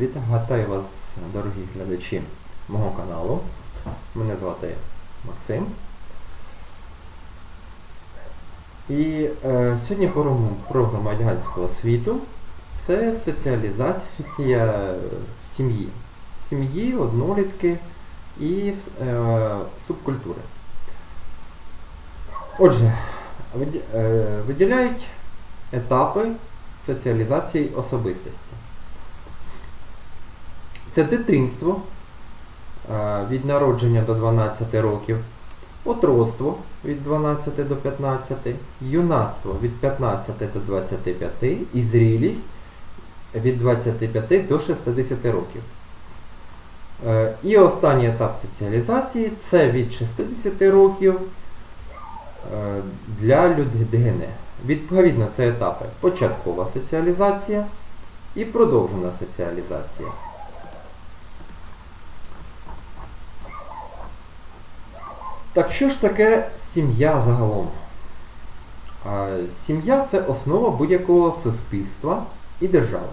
Вітаю вас, дорогі глядачі мого каналу. Мене звати Максим. І е, сьогодні поговоримо про громадянську освіту. Це соціалізація сім'ї. Сім'ї, однолітки і е, субкультури. Отже, е, виділяють етапи соціалізації особистості. Це дитинство від народження до 12 років, отродство від 12 до 15, юнацтво від 15 до 25 і зрілість від 25 до 60 років. Е, І останній етап соціалізації це від 60 років е, для людини. Відповідно, це етапи початкова соціалізація і продовжена соціалізація. Так що ж таке сім'я загалом? Сім'я це основа будь-якого суспільства і держави.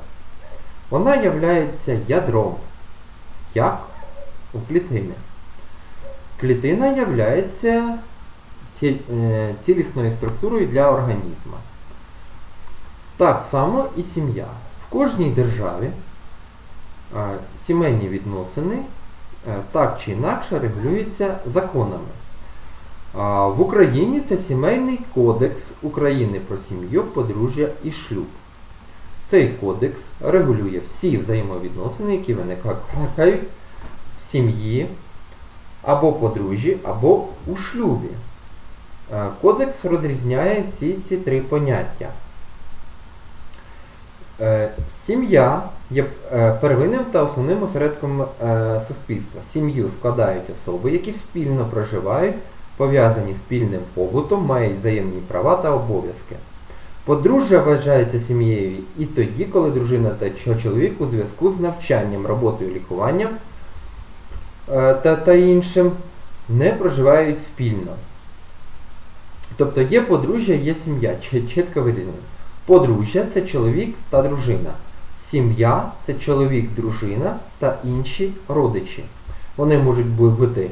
Вона являється ядром, як у клітини. Клітина являється е, цілісною структурою для організму. Так само і сім'я. В кожній державі сімейні відносини е, так чи інакше регулюються законами. В Україні це Сімейний кодекс України про сім'ю, подружжя і шлюб. Цей кодекс регулює всі взаємовідносини, які виникають в сім'ї або подружжі, або у шлюбі. Е, Кодекс розрізняє всі ці три поняття. Е, Сім'я є е, первинним та основним осередком суспільства. Сім'ю складають особи, які спільно проживають, пов'язані спільним побутом, мають взаємні права та обов'язки. Подружжя вважається сім'єю і тоді, коли дружина та чоловік у зв'язку з навчанням, роботою, лікуванням е, та, та іншим не проживають спільно. Тобто є подружжя, є сім'я, чітко вирізнено. Подружжя це чоловік та дружина. Сім'я це чоловік, дружина та інші родичі. Вони можуть бути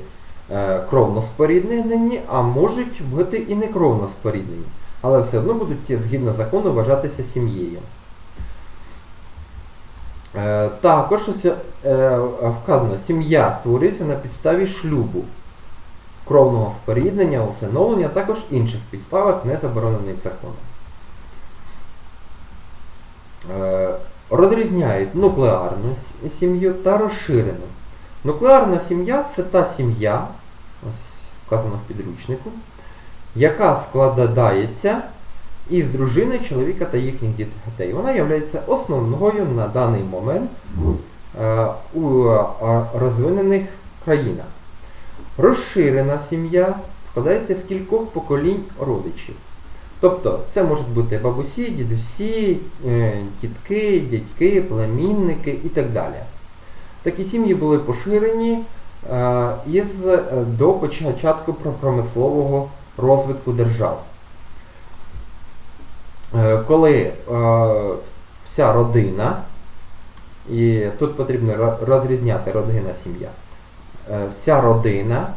кровно споріднені, а можуть бути і не кровно споріднені. Але все одно будуть згідно закону вважатися сім'єю. Е, також ось, е, вказано, сім'я створюється на підставі шлюбу, кровного споріднення, усиновлення, а також інших підставах, не заборонених законом. Е, розрізняють нуклеарну сім'ю та розширену. Нуклеарна сім'я це та сім'я, ось вказано в підручнику, яка складається із дружини, чоловіка та їхніх дітей. Вона є основною на даний момент е, у е, розвинених країнах. Розширена сім'я складається з кількох поколінь родичів. Тобто це можуть бути бабусі, дідусі, е, тітки, дядьки, племінники і так далі. Такі сім'ї були поширені е, із е, до початку промислового розвитку держав. Е, Коли вся родина, і тут потрібно розрізняти родина сім'я, е, вся родина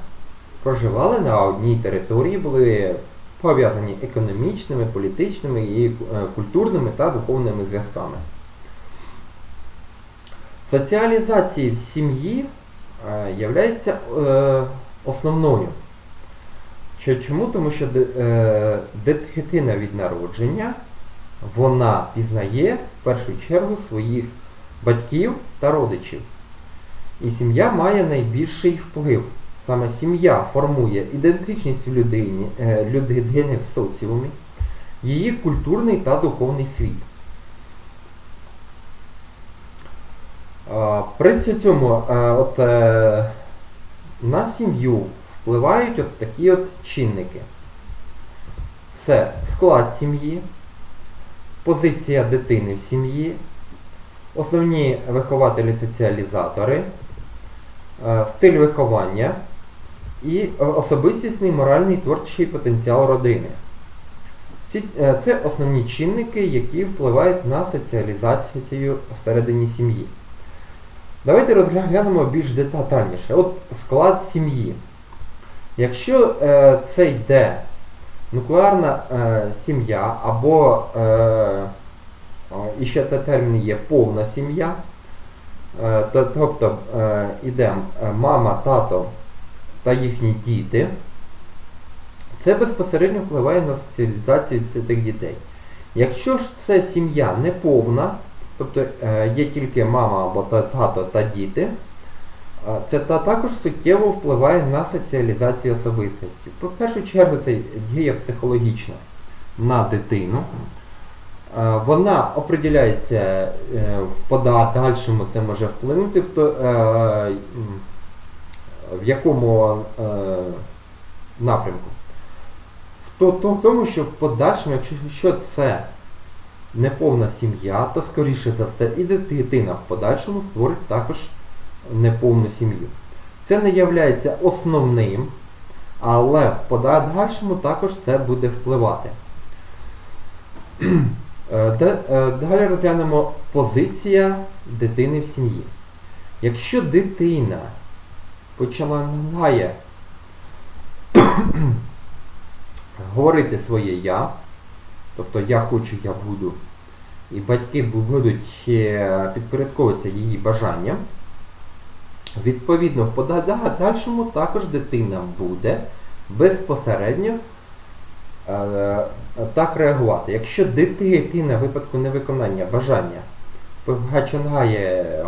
проживали на одній території, були пов'язані економічними, політичними і культурними та духовними зв'язками. Соціалізація в сім'ї е, являється е, основною. Чому? Тому що е, дитина від народження вона пізнає в першу чергу своїх батьків та родичів. І сім'я має найбільший вплив. Саме сім'я формує ідентичність е, людини в соціумі, її культурний та духовний світ. При цьому е, от, е, на сім'ю впливають от такі от чинники. Це склад сім'ї, позиція дитини в сім'ї, основні вихователі-соціалізатори, е, стиль виховання і особистісний моральний творчий потенціал родини. Це основні чинники, які впливають на соціалізацію всередині сім'ї. Давайте розглянемо більш детальніше. От склад сім'ї. Якщо е, це йде нуклеарна е, сім'я, або е, і ще те термін є повна сім'я, е, тобто е, іде е, мама, тато та їхні діти, це безпосередньо впливає на соціалізацію цих дітей. Якщо ж це сім'я неповна, тобто е, є тільки мама або тато та діти, це та також суттєво впливає на соціалізацію особистості. По першу чергу це дія психологічна на дитину. Е, Вона определяється е, в подальшому, це може вплинути в в якому напрямку. В в тому, що в подальшому, якщо це неповна сім'я, то скоріше за все і дитина в подальшому створить також неповну сім'ю. Це не є основним, але в подальшому також це буде впливати. Е, е, Далі розглянемо позиція дитини в сім'ї. Якщо дитина починає говорити своє я, тобто я хочу, я буду, і батьки будуть підпорядковуватися її бажанням, відповідно, в подальшому також дитина буде безпосередньо е, так реагувати. Якщо дитина в випадку невиконання бажання починає е,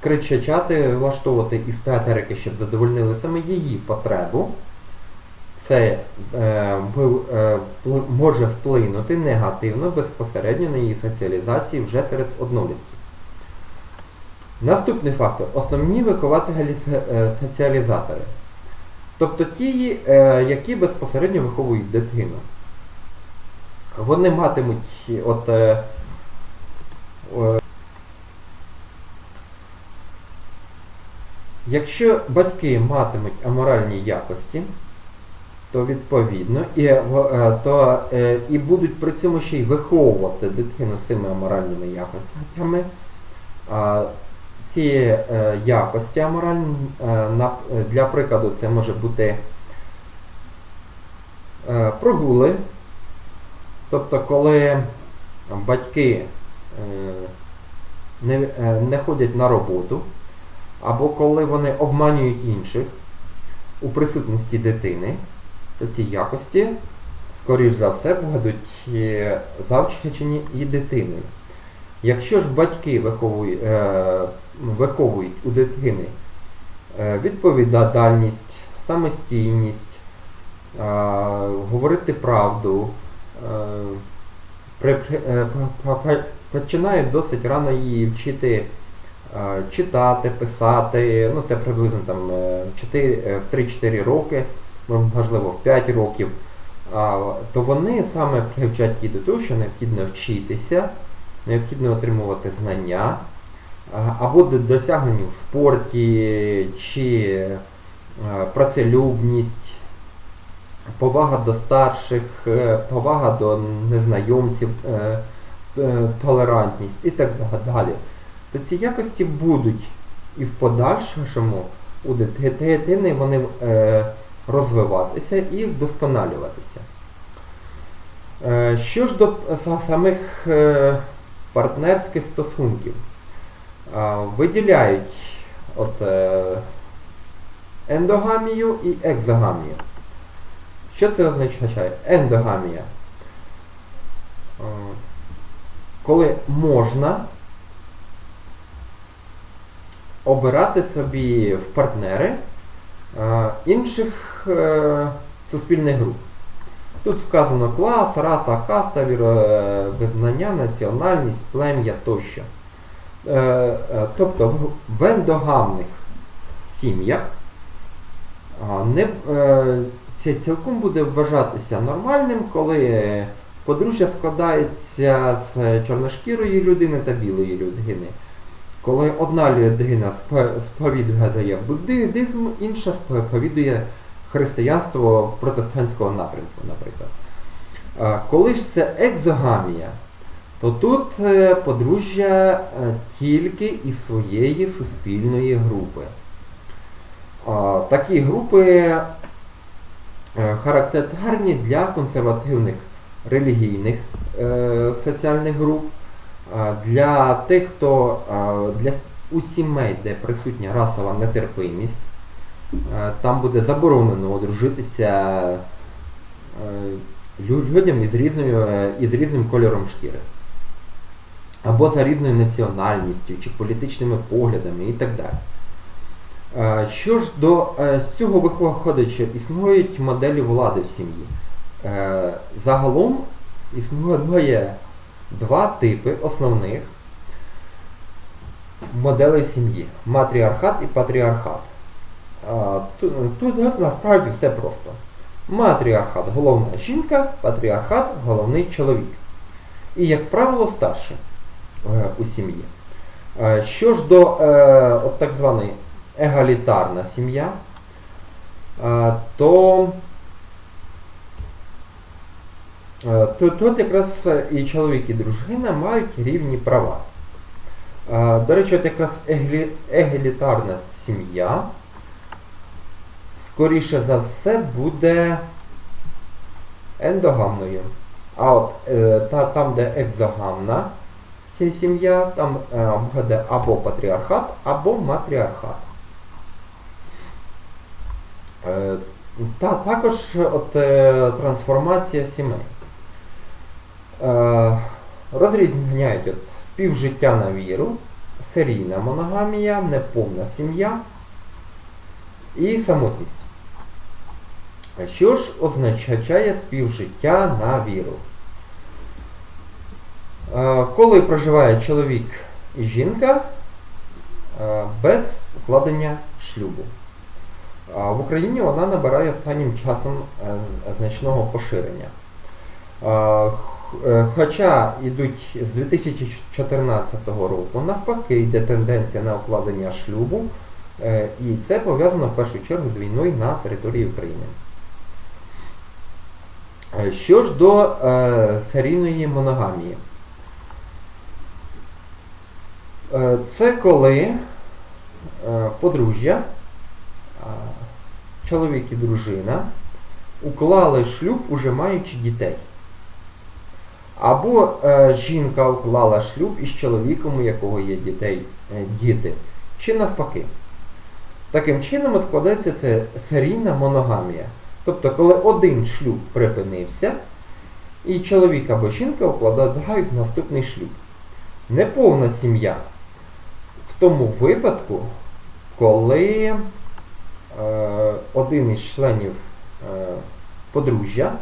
кричати, влаштовувати істетерики, щоб задовольнили саме її потребу, це е, е, може вплинути негативно безпосередньо на її соціалізацію вже серед однолітків. Наступний фактор. Основні вихователі е, соціалізатори. Тобто ті, е, які безпосередньо виховують дитину. Вони матимуть от, Якщо батьки матимуть аморальні якості, то відповідно і, е, е, то, е, і будуть при цьому ще й виховувати дитину з цими аморальними якостями, ці якості аморальні, для прикладу, це може бути прогули, тобто коли батьки не, не ходять на роботу, або коли вони обманюють інших у присутності дитини, ці якості, скоріш за все, будуть е, завчені і дитиною. Якщо ж батьки виховують, е, виховують у дитини е, відповідальність, самостійність, е, говорити правду, е, е, починають досить рано її вчити е, читати, писати, ну це приблизно там е, 4, е, в 3-4 роки, можливо в 5 років, то вони саме привчать її до того, що необхідно вчитися, необхідно отримувати знання, або досягнення в спорті, чи е, працелюбність, повага до старших, е, повага до незнайомців, е, е, толерантність і так далі. То ці якості будуть і в подальшому у дитини вони е, розвиватися і вдосконалюватися. Е, що ж до самих е, партнерських стосунків, виділяють от, е, ендогамію і екзогамію. Що це означає? Ендогамія. Коли можна обирати собі в партнери інших е, суспільних груп. Тут вказано клас, раса, каста, віровизнання, національність, плем'я тощо. Е, е, Тобто в- ендогамних сім'ях не, е, це цілком буде вважатися нормальним, коли подружжя складається з чорношкірої людини та білої людини. Коли одна людина спо- сповідує буддизм, інша сповідує християнство протестантського напрямку, наприклад. Коли ж це екзогамія, то тут е, подружжя е, тільки із своєї суспільної групи. Такі групи е, характерні для консервативних релігійних соціальних груп, для тих, хто для у сімей, де присутня расова нетерпимість, там буде заборонено одружитися людям із, різною, е, із різним кольором шкіри. Або за різною національністю чи політичними поглядами і так далі. Що ж до е, з цього виходить, що існують моделі влади в сім'ї. Е, Загалом існує два типи основних моделей сім'ї матріархат і патріархат. Тут, тут насправді все просто. Матріархат головна жінка, патріархат головний чоловік. І, як правило, старший е, у сім'ї. Е, Що ж до е, от так званої егалітарна сім'я, е, то то- Тут якраз е, і чоловік, і дружина мають рівні права. Е, До речі, от якраз егалітарна сім'я, скоріше за все, буде ендогамною. А от е, та, там, де екзогамна сім'я, там е, буде або патріархат, або матріархат. Е, Та також от, е, трансформація сімей. Е, розрізняють от, співжиття на віру, серійна моногамія, неповна сім'я і самотність. Що ж означає співжиття на віру? Е, коли проживає чоловік і жінка е, без укладення шлюбу. В Україні вона набирає останнім часом значного поширення. Е, Хоча йдуть з 2014 року, навпаки, йде тенденція на укладення шлюбу, е, і це пов'язано в першу чергу з війною на території України. Е, Що ж до серійної моногамії? Це коли подружжя, чоловік і дружина уклали шлюб, уже маючи дітей. Або е, жінка уклала шлюб із чоловіком, у якого є дітей, е, діти, чи навпаки. Таким чином от складається це серійна моногамія. Тобто, коли один шлюб припинився, і чоловік або жінка укладають наступний шлюб. Неповна сім'я в тому випадку, коли е, один із членів е, подружжя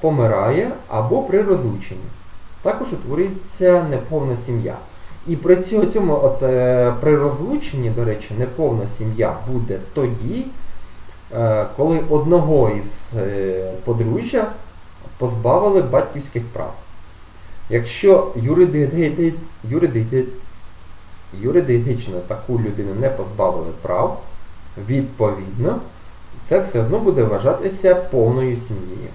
помирає або при розлученні. Також утворюється неповна сім'я. І при цьому, от, е, при розлученні, до речі, неповна сім'я буде тоді, е, коли одного із е, подружжя позбавили батьківських прав. Якщо юриди- юриди- юридично таку людину не позбавили прав, відповідно, це все одно буде вважатися повною сім'єю.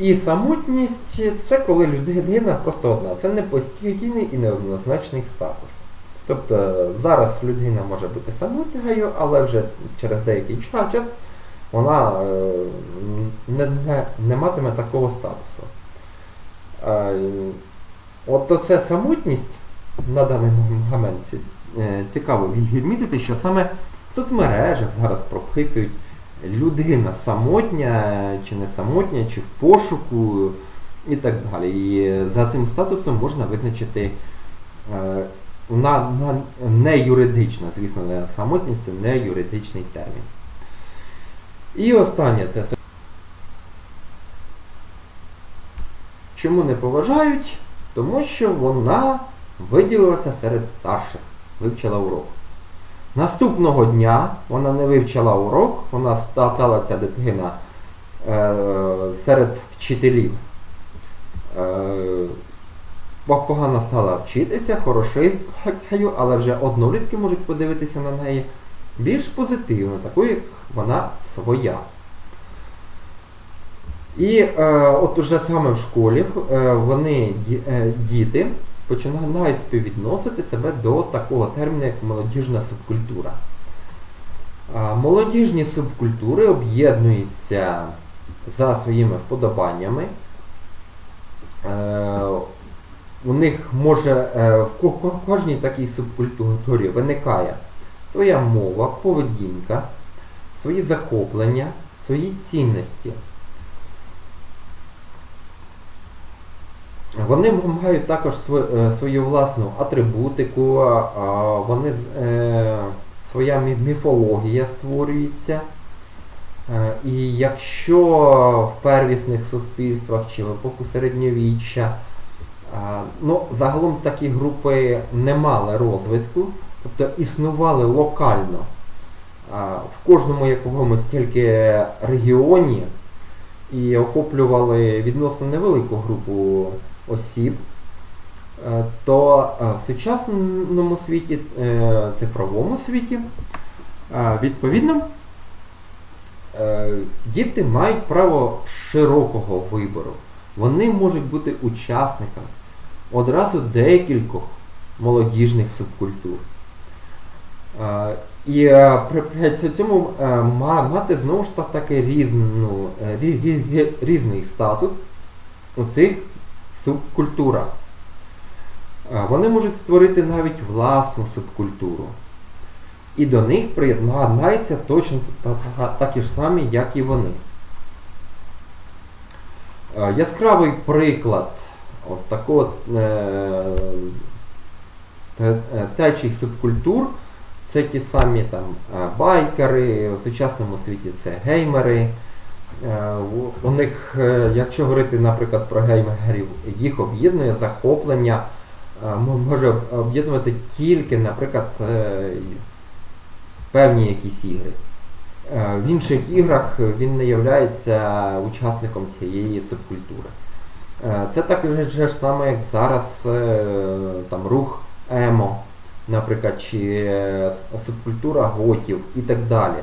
І самотність це коли людина просто одна. Це не постійний і неоднозначний статус. Тобто зараз людина може бути самотньою, але вже через деякий час вона е, не, не, не матиме такого статусу. Е, От оце самотність на даний момент е, цікаво відмітити, що саме в соцмережах зараз прописують людина самотня чи не самотня, чи в пошуку і так далі. І за цим статусом можна визначити е, на, на не юридично, звісно, самотність, це не юридичний термін. І останнє це чому не поважають? Тому що вона виділилася серед старших, вивчила урок. Наступного дня вона не вивчила урок, вона стала ця дитина е, серед вчителів. Е, погано стала вчитися, хорошисткою, але вже однолітки можуть подивитися на неї більш позитивно, такою, як вона своя. І е, от уже саме в школі е, вони, е, діти, починають співвідносити себе до такого терміну, як молодіжна субкультура. Молодіжні субкультури об'єднуються за своїми вподобаннями. Е, У них може е, в ко- ко- кожній такій субкультурі виникає своя мова, поведінка, свої захоплення, свої цінності. Вони мають також е, свою власну атрибутику, вони е, своя міфологія створюється. Е, І якщо в первісних суспільствах чи в епоху середньовіччя, ну, загалом такі групи не мали розвитку, тобто існували локально в кожному якомусь тільки регіоні і охоплювали відносно невелику групу осіб, е, то е, в сучасному світі, е, цифровому світі, відповідно, діти мають право широкого вибору. Вони можуть бути учасниками одразу декількох молодіжних субкультур. І при, цьому мати знову ж таки різну, рі- рі- рі- різний статус у цих субкультурах. Е, Вони можуть створити навіть власну субкультуру. І до них приєднаються точно та- та- такі ж самі, як і вони. Е, Яскравий приклад от такого е, те- течій субкультур це ті самі там байкери, в сучасному світі це геймери. Е, у- них, е, якщо говорити, наприклад, про геймерів, їх об'єднує захоплення, е, може об'єднувати тільки, наприклад, певні якісь ігри. В інших іграх він не є учасником цієї субкультури. Це так же ж саме, як зараз там, рух емо, наприклад, чи субкультура готів і так далі.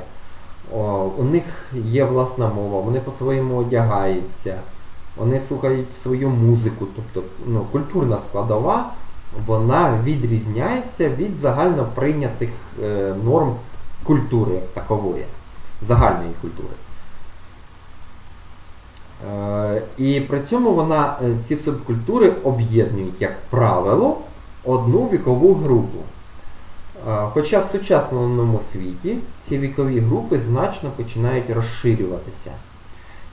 О, у них є власна мова, вони по-своєму одягаються, вони слухають свою музику, тобто ну, культурна складова, вона відрізняється від загально прийнятих е, норм культури такової, загальної культури. Е, І при цьому вона, е, ці субкультури об'єднують, як правило, одну вікову групу. Хоча в сучасному світі ці вікові групи значно починають розширюватися.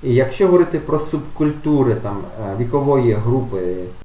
І якщо говорити про субкультури там, е, вікової групи